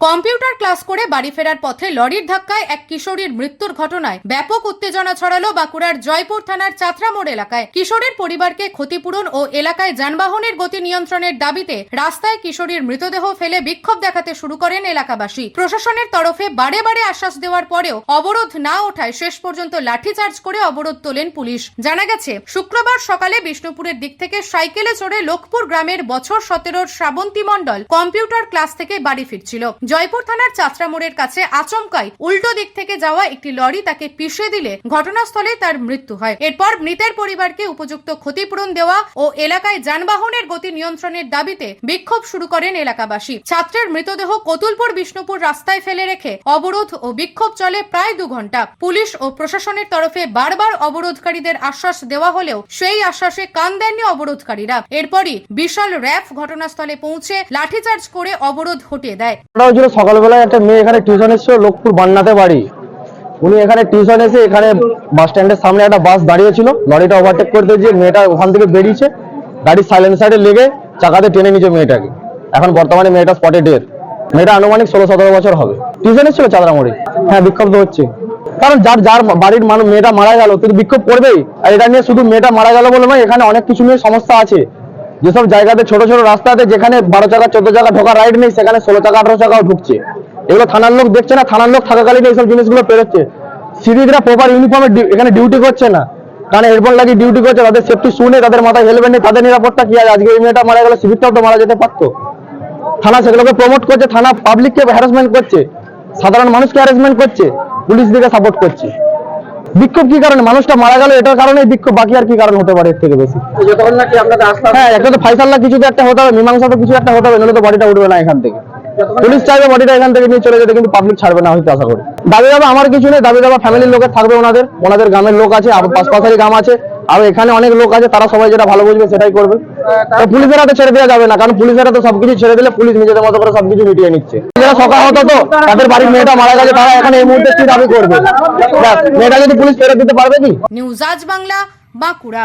Computer class করে বাড়ি ফেরার পথে লরির ধাক্কায় এক কিশোরীর মৃত্যুর ঘটনায় ব্যাপক উত্তেজনা ছড়ালো বাঁকুড়ার জয়পুর থানার চাত্রা মোড় এলাকায়। কিশোরের পরিবারকে ক্ষতিপূরণ ও এলাকায় যানবাহনের গতি নিয়ন্ত্রণের দাবিতে রাস্তায় কিশোরীর মৃতদেহ ফেলে বিক্ষোভ দেখাতে শুরু করেন এলাকাবাসী। প্রশাসনের তরফে বারে বারে আশ্বাস দেওয়ার পরেও অবরোধ না ওঠায় শেষ পর্যন্ত লাঠিচার্জ করে অবরোধ তোলেন পুলিশ। জানা গেছে, শুক্রবার সকালে বিষ্ণুপুরের দিক থেকে সাইকেলে চড়ে লোকপুর গ্রামের বছর সতেরোর শ্রাবন্তী মণ্ডল কম্পিউটার ক্লাস থেকে বাড়ি ফিরছিল। জয়পুর থানার চাত্রা মোড়ের কাছে আচমকাই উল্টো দিক থেকে যাওয়া একটি লরি তাকে পিষে দিলে ঘটনাস্থলে তার মৃত্যু হয়। এরপর মৃতের পরিবারকে উপযুক্ত ক্ষতিপূরণ দেওয়া ও এলাকায় যানবাহনের গতি নিয়ন্ত্রণের দাবিতে বিক্ষোভ শুরু করেন এলাকাবাসী। ছাত্রের মৃতদেহ কতুলপুর বিষ্ণুপুর রাস্তায় ফেলে রেখে অবরোধ ও বিক্ষোভ চলে প্রায় দু ঘণ্টা পুলিশ ও প্রশাসনের তরফে বারবার অবরোধকারীদের আশ্বাস দেওয়া হলেও সেই আশ্বাসে কান দেননি অবরোধকারীরা। এরপরই বিশাল র্যাফ ঘটনাস্থলে পৌঁছে লাঠিচার্জ করে অবরোধ হটিয়ে দেয়। হয়েছিল সকালবেলায় একটা মেয়ে এখানে টিউশন এসেছিল, লোকপুর বান্নাতে বাড়ি। উনি এখানে টিউশন এসে এখানে বাস স্ট্যান্ডের সামনে একটা বাস দাঁড়িয়েছিল লরিটা ওভারটেক করতে গিয়ে মেয়েটা ওখান থেকে বেরিয়েছে গাড়ির সাইলেন্সারে লেগে চাকাতে টেনে নিচে মেয়েটাকে। এখন বর্তমানে মেয়েটা স্পটে ডের মেয়েটা আনুমানিক ষোলো সতেরো বছর হবে। টিউশন এসেছিল চাঁদরামুড়ি। হ্যাঁ বিক্ষোভ হচ্ছে। কারণ যার যার বাড়ির মানুষ মেয়েটা মারা গেল তিনি বিক্ষোভ করবেই। আর এটা নিয়ে শুধু মেয়েটা মারা গেল বলে নয়, এখানে অনেক কিছু নিয়ে সমস্যা আছে। যেসব জায়গাতে ছোট ছোট রাস্তাতে যেখানে বারো চাকা, চোদ্দ চাকা ঢোকার রাইড নেই, সেখানে ষোলো চাকা, আঠারো চাকাও ঢুকছে। এগুলো থানার লোক দেখছে না, থানার লোক থাকাকালীন এইসব জিনিসগুলো পেরোচ্ছে সিভিকরা প্রপার ইউনিফর্মে এখানে ডিউটি করছে না। কারণ এরপর লাগি ডিউটি করছে, তাদের সেফটি শুনে তাদের মাথায় হেলমেট নেই, তাদের নিরাপত্তা কি আছে? আজকে এই মেয়েটা মারা গেলে সিভিকটাও তো মারা যেতে পারতো। থানা সেগুলোকে প্রমোট করছে, থানা পাবলিককে হ্যারাসমেন্ট করছে। সাধারণ মানুষকে হ্যারাসমেন্ট করছে, পুলিশ দিকে সাপোর্ট করছে। বিক্ষোভ কি কারণে? মানুষটা মারা গেল এটার কারণে বিক্ষোভ বাকি আর কি কারণ হতে পারে এর থেকে বেশি? হ্যাঁ একটা তো ফাইসাল্লা কিছু তো একটা হতে হবে মীমাংসা তো কিছু একটা হতে হবে নাহলে তো বডিটা উঠবে না এখান থেকে। পুলিশ চাইবে বডিটা এখান থেকে নিয়ে চলে যেতে কিন্তু পাবলিক ছাড়বে না হয়তো আশা করি। দাবি দাবা আমার কিছু নেই দাবি দাবা ফ্যামিলির লোকের থাকবে ওনাদের ওনাদের গ্রামের লোক আছে আবার পাশপাশারি গ্রাম আছে। আর এখানে অনেক লোক আছে তারা সবাই যেটা ভালো বুঝবে সেটাই করবে। তো পুলিশের হাতে ছেড়ে দেওয়া যাবে না কারণ পুলিশের হাতে সবকিছু ছেড়ে দিলে পুলিশ নিজেদের মতো করে সবকিছু মিটিয়ে নিচ্ছে। যারা সকাল হতো তো তাদের বাড়ির মেয়েটা মারা গেছে তারা এখন এই মুহূর্তে কি দাবি করবে? মেয়েটা যদি পুলিশ ফেরত দিতে পারবে কি? নিউজ আজ বাংলা বাঁকুড়া।